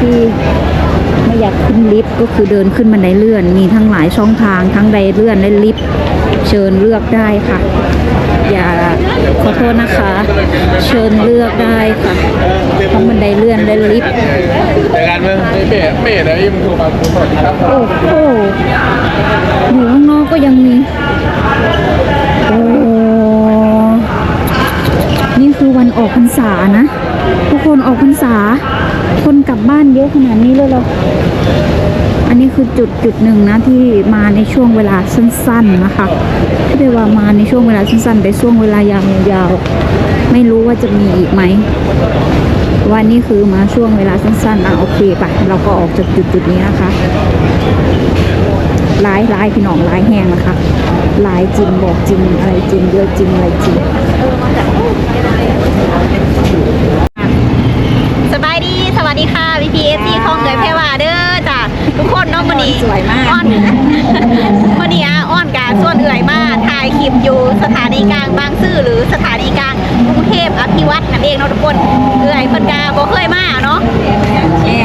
ที่ไม่อยากขึ้นลิฟต์ก็คือเดินขึ้นบันไดเลื่อน มีทั้งหลายช่องทางทั้งไดเลื่อนและลิฟต์เชิญเลือกได้ค่ะ อย่าขอโทษนะคะ เชิญเลือกได้ค่ะทั้งบันไดเลื่อนและลิฟต์ในการเมืองเป๋เป๋นะยิ่งถูกมาถูกครับโอ้โหอยู่ข้างนอกก็ยังมีโอ้นี่คือวันออกพรรษานะ ทุกคนออกพรรษา บ้านเยอะขนาดนี้เลยเหรออันนี้คือจุดจุดหนึ่งนะที่มาในช่วงเวลาสั้น ๆนะคะที่เรียกว่ามาในช่วงเวลาสั้นๆแต่ช่วงเวลายาวๆไม่รู้ว่าจะมีอีกไหมวันนี้คือมาช่วงเวลาสั้นๆอะโอเคไปเราก็ออกจากจุดจุดนี้นะคะร้ายร้ายพี่น้องร้ายแห้งนะคะร้ายจริงบอกจริงอะไรจริงเยอะจริงอะไรจริง สบายดี สวัสดีค่ะ v p s c คลองเกยเพวาเด้อจ้ะทุกคนเนาะวันนี้ สวย มาก อ้อน วันนี้อะอ้อนกาส่วนเอื่อยมา ถ่ายคลิปอยู่สถานีกลางบางซื่อหรือสถานีกลางกรุงเทพอภิวัตนั่นเองเนาะทุกคนเอื่อยเพิ่นกาบ่เคยมาเนาะ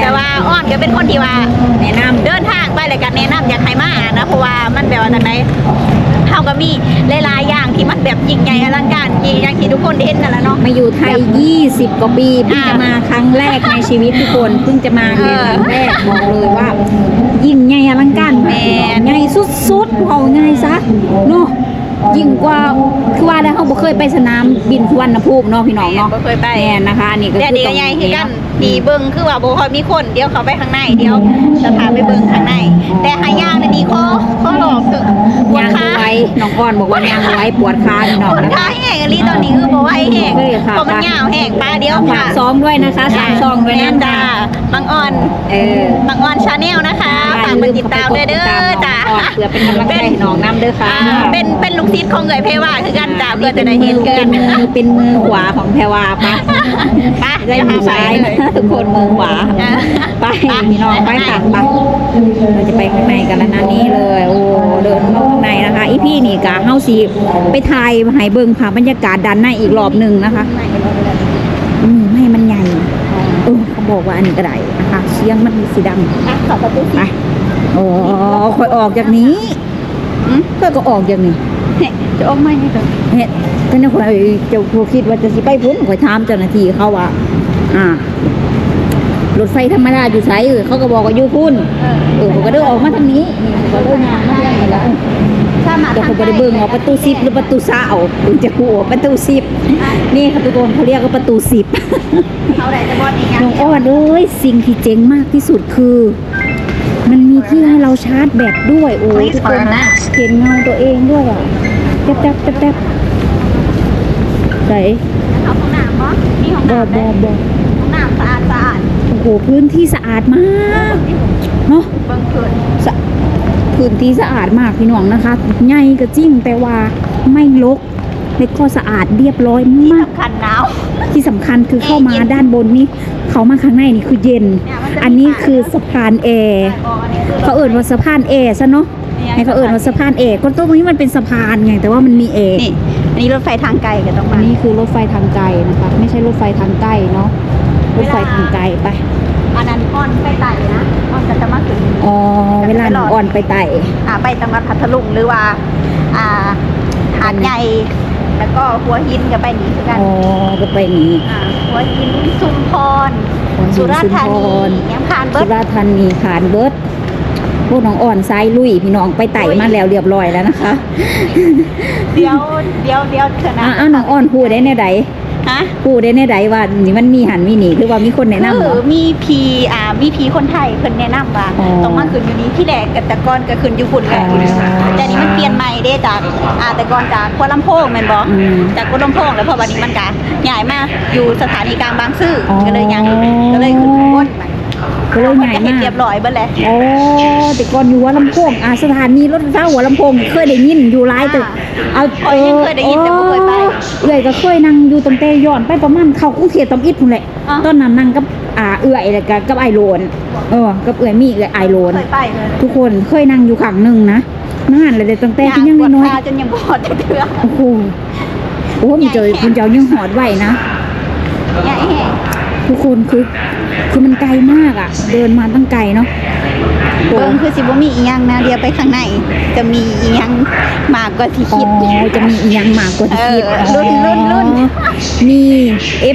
แต่ว่าอ้อนก็เป็นคนที่ว่าแนะนำเดินทางไปเลยกันแนะนำอยากให้มานะเพราะว่ามันแบบว่าจังไดเฮาก็มีหลายๆอย่างที่มันแบบยิ่งใหญ่อลังการจริงอย่างที่ทุกคนเห็นนั่นแหละเนาะมาอยู่ไทย 20 กว่าปีเพิ่งจะมาครั้งแรกในชีวิตทุกคนเพิ่งจะมาเป็นครั้งแรกบอกเลยว่ายิ่งใหญ่อลังการแม่นใหญ่สุดๆเอาง่ายซะเนาะ ยิ่งกว่าคือว่าแล้วเขาบ่เคยไปสนามบินสุวรรณภูมิเนาะพี่น้องเนาะบ่เคยไปแน่นะคะอันนี่ก็แต่คือดีตรก็งใหญ่นี้คือกันดีเบิ่งคือว่าบ่ค่อยมีคนเดี๋ยวเขาไปข้างในเดี๋ยวจะพาไปเบิ่งข้างใน แต่หายางนี่ดีข้อข้อหลอกคือปวดยางขาเอาไว้น้องอ้อนบอกว่ายางเอาไว้ปวดขาพี่น้ปองวดนะขาคะ แห้งอันนี้ตอนนี้คือบ่ไหวแห้งเฮ้ยค่ะ เพราะมันยาวแห้งปลาเดียวฝาค่ะกซ้อมด้วยนะคะสามซองด้วยนะแม่จ้าบางอ่อนเออบางอ่อนชาแนลนะคะ ฝากมาติดตามด้วยเด้อจ้าเพื่อเป็นกำลังใจให้น้องน้ำเด้อค่ะอ่าเป็นเป็นลูกศิษย์ของเอ๋ยเพว่าคือกันจ้าเพื่อจะได้เห็นเกิเป็นนมือเป็นมือขวาของแพรวาปะไปได้มือซ้ายนะทุกคนมือขวาอะไปพี่น้องไปค่ะไปเราจะไปข้างในกันแล้วนะนี่เลยโอ้เดินเข้าข้างในนะคะอีพี่นี่กะเฮาสีไปถ่ายให้เบิ่งค่ะบรรยากาศด้านในอีกรอบหนึ่งนะคะอืมไม่มันใหญ่เออเขาบอกว่าอันนี้ก็ได้นะคะเสียงมันมีสีดังอะขอประตูไป โอ้คอยออกจากนี้อืมก็ก็ออกจากนี้จะออกมานี่เถอะเฮ็ดก็นึกว่าเจ้าผู้คิดว่าจะสิไปพุ่นคอยถามเจ้าหน้าที่เขาว่าอ่ารถไฟธรรมดาอยู่ไสเออเขาก็บอกว่าอยู่พุ่นเออเออเขาก็เดินออกมาทางนี้นี่เขาก็เดินมาทางนี้แล้วถ้ามาแต่ทางเขาบ่ได้เบิ่งว่าประตูสิบหรือประตูเศร้าถึงจะหัวาประตูสิบนี่ค่ะทุกคนเขาเรียกว่าประตูสิบเขาได้จะบอดอีกอย่างน้องอ้อนเอ้ยสิ่งที่เจ๋งมากที่สุดคือ มันมีที่ให้เราชาร์จแบตด้วย โอ้ยทุกคนเห็นเงาตัวเองด้วยอะแป๊บแป๊บแป๊บแป๊บไหนเอาห้องน้ำบ่มีห้องบอน้ำบอบอห้องน้ำสะอาดสะอาดโอ้โหพื้นที่สะอาดมากเนาะเบิ่งเกินสะพื้นที่สะอาดมากพี่น้องนะคะใหญ่ก็จริงแต่ว่าไม่รกและก็สะอาดเรียบร้อยมากสำคัญหนาวที่สำคัญคือเข้ามาด้านบนนี่ เขามาข้างในนี่คือเย็น อันนี้คือสะพานแอร์อ๋ออันนี้คือเขาเอ่นว่าสะพานแอร์ซะเนาะให้เขาเอ่นว่าสะพานแอร์ก็ตรงนี้มันเป็นสะพานไงแต่ว่ามันมีแอร์นี่อันนี้รถไฟทางไกลก็ต้องอัมานนี้คือรถไฟทางไกลนะคะ ไม่ใช่รถไฟทางใกล้เนาะรถไฟทางไกลไปอันนั้นอ้อนไปไต่นะอ้อนจะจะมาถึงอ๋อเวลาหนูอ่อนไปไต่อ่าไปจังหวัดพัทลุงหรือว่า อ่าหาดใหญ่ แล้วก็หัวหินก็ไปหนีคือกันอ๋อก็ไปนี้อ่าหัวหินชุมพรหัวหินสุราษฎร์ธาชุมพนีรยังผ่านเบิสุดราษฎร์ธานีขานเบิร์ดพวกน้องอ่อนซ้ายลุยพี่น้องไปไต่มาแล้วเรียบร้อยแล้วนะคะ เดี๋ยวเดี๋ยวเดี๋ยวเถอะนะอะอ้าวน้องอ่อนพูดได้ในใด ฮะพูดได้ในใดว่านี่มันมีหันมีหนีหรือว่ามีคนแนะนำคืเหรออ มีพีอ่ามีพีคนไทยเพิ่นแนะนำว่าอ๋อต้องมาขึ้นอยู่นี้ที่แรกกับแต่ก่อนก็ขึ้นอยู่พุ่นแหละอ๋อแต่นี้มันเปลี่ยนใหม่เด้จากอ่าแต่ก่อนจากกัวลำโพงแม่นบ่อืมจากกัวลำโพงแล้วพอวันนี้มันก็ย้ายมาอยู่สถานีกลางบางซื่อออ ก็เลยยังก็เลยขึ้นบน ก็เลยใหญ่เห็นมาก เรียบร้อยเบิดแล้วโอ้แต่ก่อนอยู่หัวลำโพงอะสถานีรถไฟฟ้าหัวลำโพงเคยได้ยินอยู่หลายตึกเอาข้อยยังเคยได้ยินแต่บ่เคยไปเอื่อยก็เคยนั่งอยู่ตั้งแต่ย้อนไปประมาณเข้ากรุงเทพตำอิดพุ่นแหละอะตอนนั้นนั่งกับอ่าเอื่อยแล้วก็กับไอโลนเออกับเอื่อยมีเอื่อยไอโลนเคยไปเลยทุกคนเคยนั่งอยู่ข้างหนึ่งนะนั่นเลยตั้งแต่ที่ยังปวดน้อยขาจนยังบอดเถื่อๆโอ้โหโอ้มันเจอคุณเจ้ายังหอดไหวนะใหญ่แห้งทุกคนคือ คือมันไกลมากอะ เดินมาตั้งไกลเนาะโอ้เบิ่งคือสิบ่มีอีหยังนะเดี๋ยวไปข้างในจะมีอีหยังมากกว่าที่อ๋คิดอจะมีอีกอย่างมากกว่าที่คิดเออรุ่นรุ่นรุ่นอ๋อมี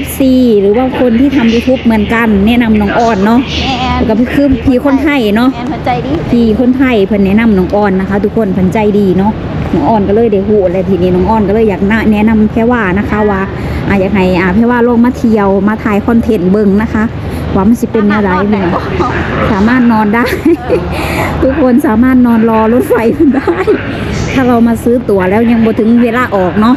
FC หรือว่าคนที่ทำ YouTube เหมือนกัน แนะนำน้องออนเนาะแม่นแล้วก็คือพี่คนไทยเนาะแม่นหัวใจดีพี่คนไทยเพิ่นแนะนำน้องออนนะคะ ทุกคนเพิ่นใจดีเนาะน้องออนก็เลยได้ฮู้อะไรทีนี้น้องออนก็เลยอยากแนะนำแค่ว่านะคะว่าอะอยากให้อ่าแค่ว่าลงมาเที่ยวมาถ่ายคอนเทนต์เบิ่งนะคะ ว่ามันสิเป็นแนวใดพี่น้องสามารถนอนได้ ทุกคนสามารถนอนรอรถไฟได้ ถ้าเรามาซื้อตั๋วแล้วยังบ่ถึงเวลาออกเนาะ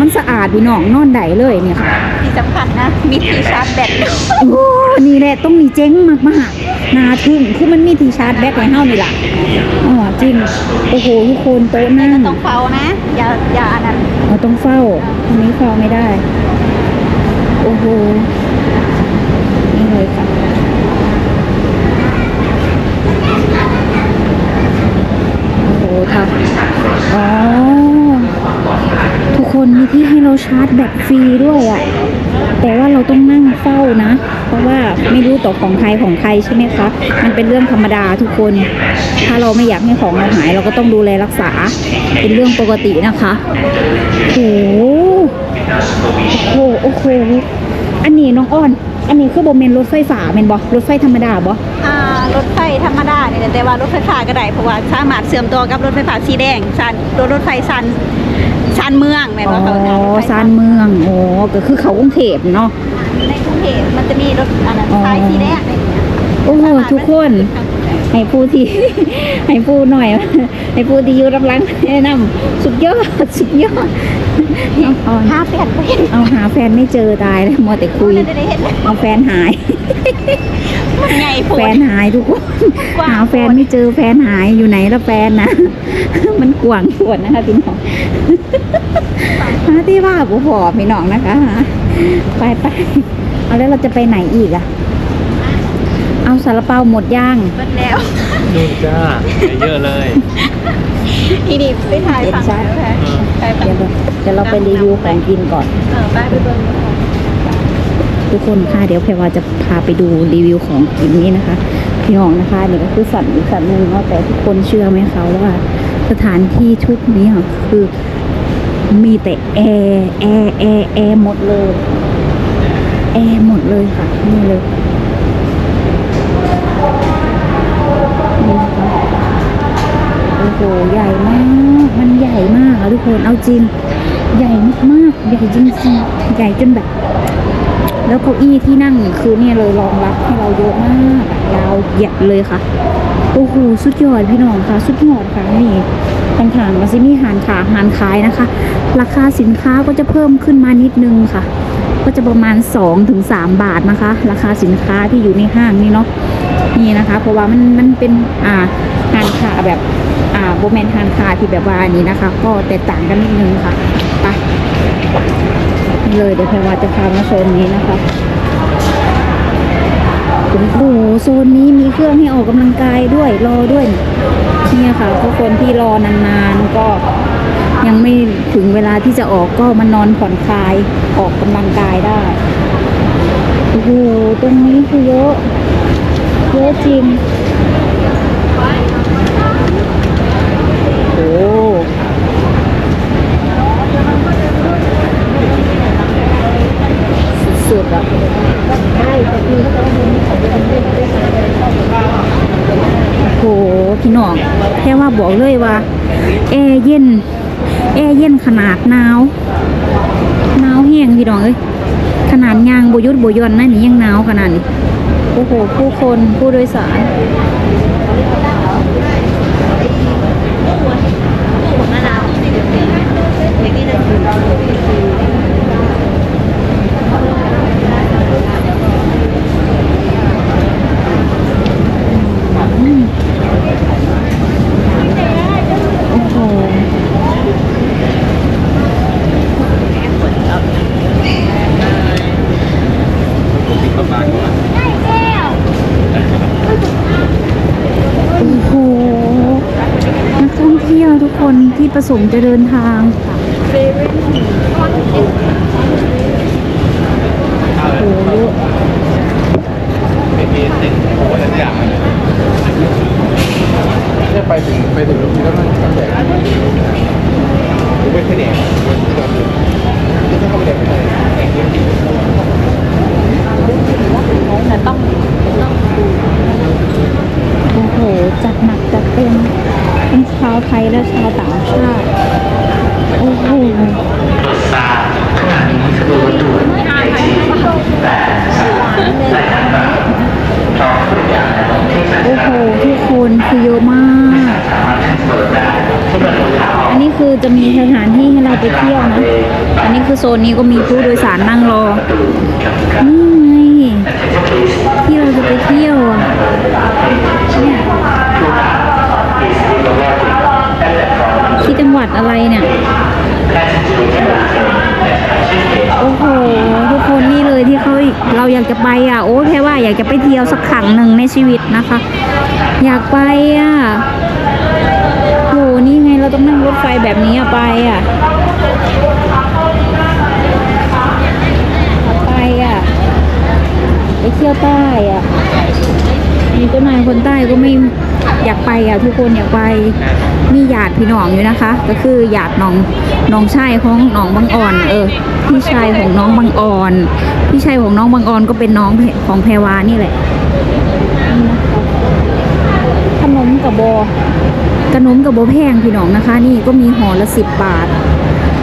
มันสะอาดพี่น้องนอนได้เลยเนี่ยค่ะที่สำคัญนะ มีที่ชาร์จแบตด้วยโอ้นี่แหละต้องมีเจ๊งมากมากๆนาทึ่งคือมันมีที่ชาร์จแบตไว้เฮานี่ล่ะอ๋อจริงโอ้โหทุกคนโต๊ะนั่งต้องเฝ้านะอย่าอย่าอันนั้นเราต้องเฝ้าตรงนี้เฝ้าไม่ได้ โอ้โห นี่เลยค่ะ โอ้โห คะอ๋อทุกคนมีที่ให้เราชาร์จแบตฟรีด้วยอะ่ะ แต่ว่าเราต้องนั่งเฝ้านะ เพราะว่าไม่รู้ต่อของใครของใครใช่ไหมคะมันเป็นเรื่องธรรมดาทุกคน ถ้าเราไม่อยากให้ของเราหาย เราก็ต้องดูแลรักษา เป็นเรื่องปกตินะคะโอ้โหโอ้โหอันนี้น้องอ้อน อันนี้คือโบเมนรถไฟฟ้าเมนบอรถไฟธรรมดาบอารถไฟธรรมดาเนี่ยแต่ว่ารถไฟฟ้าก็ได้เพราะว่าสามารถเชื่อมต่อกับรถไฟฟ้าสีแดงชานรถรถไฟชันชันเมืองแม่นอ๋อว่าเขาจะรถไฟซานเมืองโอ้ก็คือเขากรุงเทพเนาะ ในกรุงเทพมันจะมีรถอันนั้นอ๋อสายสีแดงอะไรอย่างเงี้ยโอ้โหทุกคน ให้ผู้ที่ ให้ผู้หน่อย ให้ผู้ที่อยู่รับหลังแนะนำสุดยอดสุดยอดน้องออนห้าแปดไปเอาหาแฟนไม่เจอตายแล้วมัวแต่คุยจะได้เห็น เอาแฟนหายมัน ใหญ่โพแฟด นหายทุกคนกว้าง หาแฟนไม่เจอแฟนหายอยู่ไหนละแฟนนะ มันกว่างปวดนะคะพี่น้องหาที่ว่าผู้พอพี่น้องนะคะไปไปเอาแล้วเราจะไปไหนอีกอะเอาสารเปาหมดย่างเบิดแล้ว นู่นจ้าเยอะเลย ทีนี้ไปถ่ายฝั่งแล้วค่ะไปไปเดี๋ยวเดี๋ยวเราไปรีวิวของกินก่อน เออไปไปเบิ่ง ทุกคนค่ะ เดี๋ยวแพรวาจะพาไปดูรีวิวของกินนี้นะคะ พี่น้องนะคะนี่ก็คือสัตว์อีกสัตว์หนึ่งเนาะแต่ทุกคนเชื่อไหมคะว่า สถานที่ชุดนี้คือมีแต่แอร์แอร์แอร์แอร์หมดเลย แอร์หมดเลยค่ะนี่เลยนี่นะคะโอ้โหใหญ่มาก มันใหญ่มากอะทุกคนเอาจริง ใหญ่มากๆใหญ่จริงๆใหญ่จนแบบ แล้วเก้าอี้ที่นั่งคือเนี่ยเลยรองรับให้เราเยอะมาก ยาวเหยียดเลยค่ะ โอ้โหสุดยอดพี่น้องค่ะ สุดยอดค่ะนี่ต่างๆมาซิมีหารขาหารขายนะคะ ราคาสินค้าก็จะเพิ่มขึ้นมานิดนึงค่ะ ก็จะประมาณ 2-3ถึง3บาทนะคะ ราคาสินค้าที่อยู่ในห้างนี่เนาะนี่นะคะ เพราะว่ามันมันเป็นอ่าหารขาแบบอ่าโบแมนหารขาที่แบบว่าอันนี้นะคะ ก็แตกต่างกันนิดนึงค่ะ เลยเดี๋ยวแพรวาจะพามาโซนนี้นะคะโอ้โหโซนนี้มีเครื่องให้ออกกำลังกายด้วยรอด้วยเนี่ยค่ะทุกคนที่รอนานๆก็ยังไม่ถึงเวลาที่จะออกก็มานอนผ่อนคลายออกกำลังกายได้โอ้โหตรงนี้คือเยอะเยอะจริงโอ้ สุดอะใช่แต่คือโอ้โหพี่น้องแค่ว่าบอกเลยว่าแอร์เย็น แอร์เย็นขนาดหนาวหนาวแห้งพี่น้องเอ้ยขนาดยางบยุดบยอนนะนี่ยังหนาวขนาดนี้โอ้โหผู้คนผู้โดยสารมะนาวนี่นี่นะ อืมโอ้โหโอ้โหนักท่องเที่ยวทุกคนที่ ประสงค์จะเดินทางเซเว่นโอ้โหเยอะมีสิ่งผมว่าจะอยากเนี่ยไปถึงไปถึงตรงนี้แล้วมันกระแสผมไม่เคยแดกที่ถ้าเขาไม่แดกไม่ได้แดกจริงแต่ต้อง โอ้โห จัดหนักจัดเต็มทั้งชาวไทยและชาวต่างชาติ โอ้โหทราบขณะนี้สะดวกด่วนในที่แปดสามและต่างๆพร้อมทุกอย่างที่สาโอ้โหทุกคนคือเยอะมาก สามารถขึ้นเปิดได้ทุกประตูทางออกอันนี้คือจะมีสถานที่ให้เราไปเที่ยวนะ อันนี้คือโซนนี้ก็มีผู้โดยสารนั่งรอนี่ไง ที่เราจะไปเที่ยวอะเนี่ยที่ จังหวัดอะไรเนี่ย โอ้โห ทุกคนนี่เลยที่เขาเราอยากจะไปอะ โอ้แค่ว่าอยากจะไปเที่ยวสักครั้งหนึ่งในชีวิตนะคะ อยากไปอะโหนี่ไงเราต้องนั่งรถไฟแบบนี้อะไปอะไปอะ ไปเที่ยวใต้อะมีเจ้านายคนใต้ก็ไม่อยากไปอะ ทุกคนอยากไป มีญาติพี่น้องอยู่นะคะ ก็คือญาติน้องน้องชายของน้องบางอ่อน เออ พี่ชายของน้องบางอ่อน พี่ชายของน้องบางอ่อนก็เป็นน้องของแพรวานี่แหละนี่นะคะขนมกับบอขนมกับบอแพงพี่น้องนะคะ นี่ก็มีห่อละสิบบาท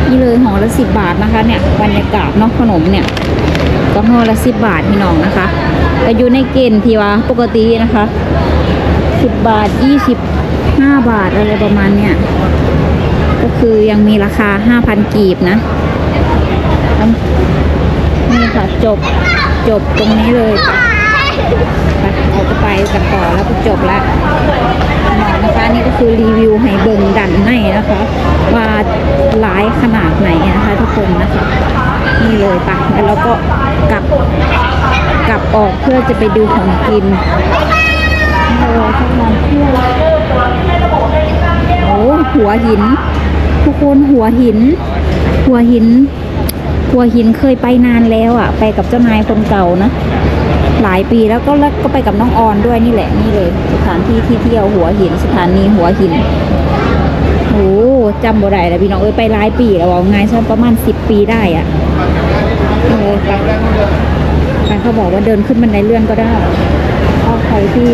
นี่เลยห่อละสิบบาทนะคะ เนี่ยบรรยากาศเนาะขนมเนี่ยก็ห่อละสิบบาทพี่น้องนะคะก็อยู่ในเกณฑ์ที่ว่าปกตินะคะสิบบาทยี่สิบ ห้าบาทอะไรประมาณเนี่ยก็คือยังมีราคาห้าพันกีบนะนี่ค่ะจบจบตรงนี้เลยไปเราจะไปกันต่อแล้วก็จบล้วหมอนะคะนี่ก็คือรีวิวให้เบิ่งดันในนะคะ ว่าหลายขนาดไหนนะคะทุกคนนะคะ นี่เลยปะแล้วเราก็กลับกลับออกเพื่อจะไปดูของกิน โอ้ทุกคนเที่ยวโอ้หัวหิน ทุกคนหัวหิน หัวหิน หัวหินเคยไปนานแล้วอะ ไปกับเจ้านายคนเก่านะ หลายปีแล้วก็แล้วก็ไปกับน้องออนด้วยนี่แหละนี่เลย สถานที่ที่เที่ยวหัวหิน สถานีหัวหินโอ้จำบ่ได้แล้วพี่น้องเอ้ยไปหลายปีแล้วว่าไงสักประมาณสิบปีได้อะนี่เลยไปเขาบอกว่าเดินขึ้นบันไดเลื่อนก็ได้ถ้าใครที่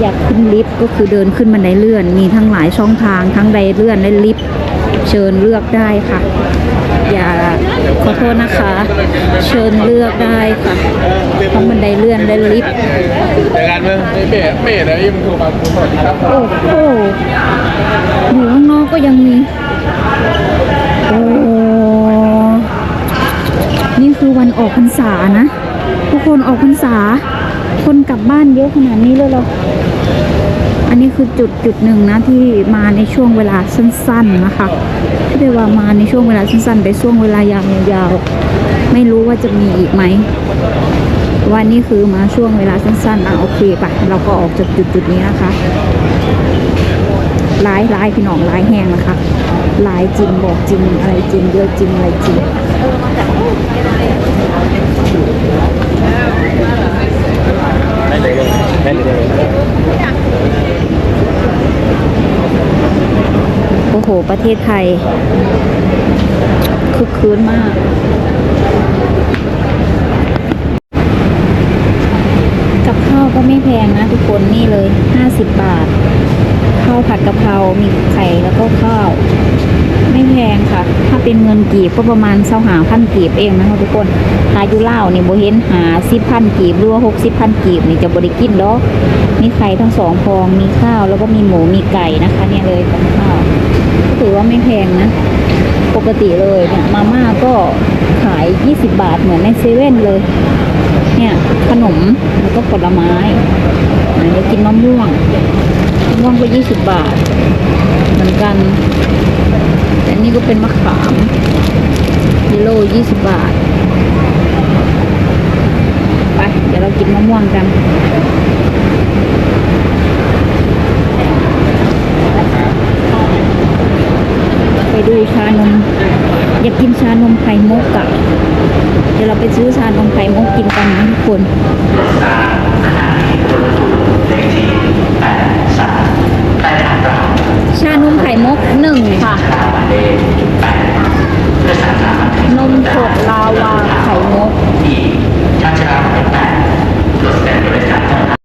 อยากขึ้นลิฟต์ก็คือเดินขึ้นบันไดเลื่อน มีทั้งหลายช่องทางทั้งไดเลื่อนและลิฟต์เชิญเลือกได้ค่ะ อย่าขอโทษนะคะ เชิญเลือกได้ค่ะทั้งบันไดเลื่อนและลิฟต์แต่การเมืองเป้เป้นะยิ่งโทรมาสวัสดีครับโอ้โหอยู่ข้างนอกก็ยังมีโอ้นี่คือวันออกพรรษานะ ทุกคนออกพรรษา คนกลับบ้านเยอะขนาดนี้เลยเหรอ อันนี้คือจุดจุดหนึ่งนะที่มาในช่วงเวลาสั้น ๆนะคะ ที่เรียกว่ามาในช่วงเวลาสั้นๆ ไปช่วงเวลายาวๆ ไม่รู้ว่าจะมีอีกไหมวันนี้คือมาช่วงเวลาสั้นๆอะโอเคปะเราก็ออกจากจุดจุดนี้นะคะหลายหลายพี่น้องหลายแห้งนะคะหลายจริงบอกจริงอะไรจริงเยอะจริงอะไรจริง ได้เลยได้เลยโอ้โห ประเทศไทย คึกคืนมากกับข้าวก็ไม่แพงนะทุกคนนี่เลย 50 บาท ข้าวผัดกะเพรา มีไข่แล้วก็ข้าว ไม่แพงค่ะ ถ้าเป็นเงินกีบก็ประมาณเศร้าหาพันกีบเองนะคะทุกคนหายูเล่าวนี่โบเห็นหาสิบพันกีบหรือว่าหกสิบพันกีบนี่จะบริกินดอกมีไข่ทั้งสองฟองมีข้าวแล้วก็มีหมูมีไก่นะคะเนี่ยเลยกับข้าวก็ถือว่าไม่แพงนะ ปกติเลยเนี่ยมาม่าก็ขาย 20 บาทเหมือนในเซเว่นเลย เนี่ยขนมแล้วก็ผลไม้อันนี้กินมะม่วงมะม่วงก็ 20 บาท เหมือนกัน นี่ก็เป็นมะขามกิโล20บาท ไป เดี๋ยวเรากินมะม่วงกันไปดูชานม อยากกินชานมไข่มุกอะเดี๋ยวเราไปซื้อชานมไข่มุกกินกันนะทุกคน